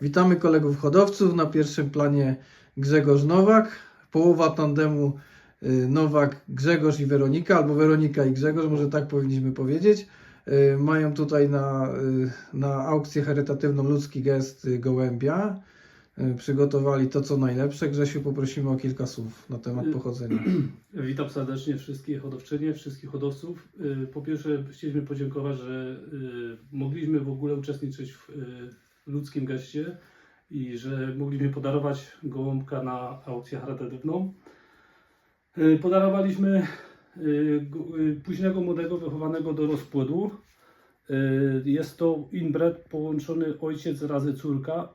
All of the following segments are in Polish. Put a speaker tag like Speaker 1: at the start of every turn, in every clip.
Speaker 1: Witamy kolegów hodowców. Na pierwszym planie Grzegorz Nowak. Połowa tandemu y, Nowak, Grzegorz i Weronika, albo Weronika i Grzegorz, może tak powinniśmy powiedzieć. Y, Mają tutaj na, y, na aukcję charytatywną ludzki gest gołębia. Przygotowali to, co najlepsze. Grzesiu, poprosimy o kilka słów na temat pochodzenia.
Speaker 2: Witam serdecznie wszystkie hodowczynie, wszystkich hodowców. Po pierwsze chcieliśmy podziękować, że mogliśmy w ogóle uczestniczyć w ludzkim geście i że mogliśmy podarować gołąbka na aukcję charytatywną. Y, Podarowaliśmy go- y, późnego młodego wychowanego do rozpłodu. Jest to inbred połączony ojciec razy córka.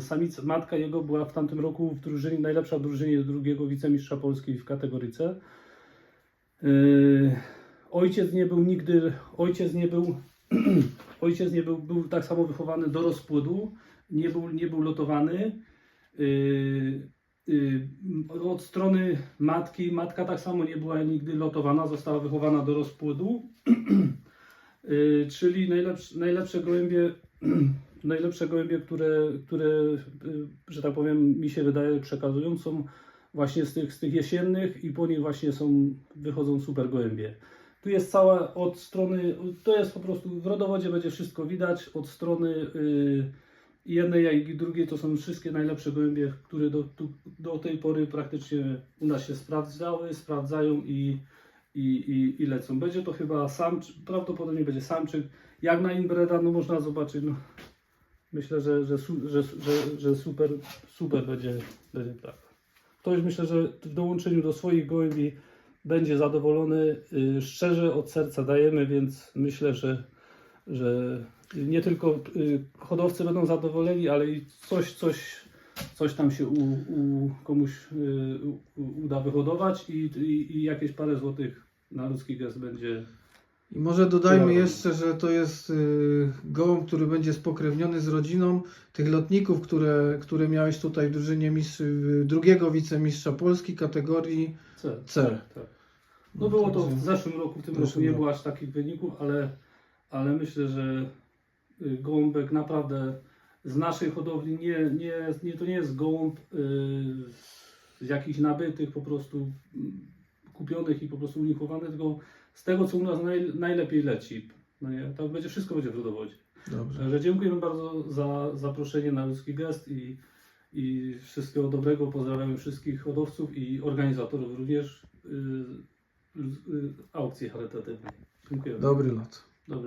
Speaker 2: Samica, matka jego była w tamtym roku w drużynie, najlepsza w drużynie drugiego wicemistrza Polski w. Y, Ojciec nie był nigdy, ojciec nie był, ojciec nie był, był tak samo wychowany do rozpłodu, nie był, nie był lotowany. Y, y, Od strony matki, matka tak samo nie była nigdy lotowana, została wychowana do rozpłodu. Y, Czyli najlepsze, najlepsze gołębie, najlepsze gołębie, które, które, y, że tak powiem, mi się wydaje, przekazują, są właśnie z tych, z tych jesiennych i po nich właśnie są, wychodzą super gołębie. Tu jest cała od strony, to jest po prostu, w rodowodzie będzie wszystko widać, od strony y, jednej jak i drugiej to są wszystkie najlepsze gołębie, które do, tu, do tej pory praktycznie u nas się sprawdzały, sprawdzają i, i, i, i lecą. Będzie to chyba sam, prawdopodobnie będzie samczyk. Jak na inbreda, no można zobaczyć, no, myślę, że, że, że, że, że super, super będzie, będzie tak. Ktoś myślę, że w dołączeniu do swoich gołębi będzie zadowolony. Y, Szczerze od serca dajemy, więc myślę, że, że nie tylko y, hodowcy będą zadowoleni, ale i coś, coś, coś tam się u, u komuś y, uda wyhodować i, i, i jakieś parę złotych na ludzki gest będzie.
Speaker 1: I może dodajmy jeszcze, że to jest gołąb, który będzie spokrewniony z rodziną tych lotników, które, które miałeś tutaj w drużynie mistrz, drugiego wicemistrza Polski kategorii
Speaker 2: C.
Speaker 1: C.
Speaker 2: Tak, tak. No było to w zeszłym roku, w tym roku nie było aż takich wyników, ale, ale myślę, że y, gołąbek naprawdę z naszej hodowli nie, nie, nie to nie jest gołąb y, z jakichś nabytych po prostu mm, kupionych i po prostu unikowany, tylko z tego co u nas naj, najlepiej leci. No nie? Tak będzie wszystko będzie w rodowodzie.
Speaker 1: Dobrze.
Speaker 2: Także dziękujemy bardzo za zaproszenie na ludzki gest i, i wszystkiego dobrego. Pozdrawiamy wszystkich hodowców i organizatorów również y, aukcji charytatywnej. Dziękujemy.
Speaker 1: Dobry lot.
Speaker 2: Dobry.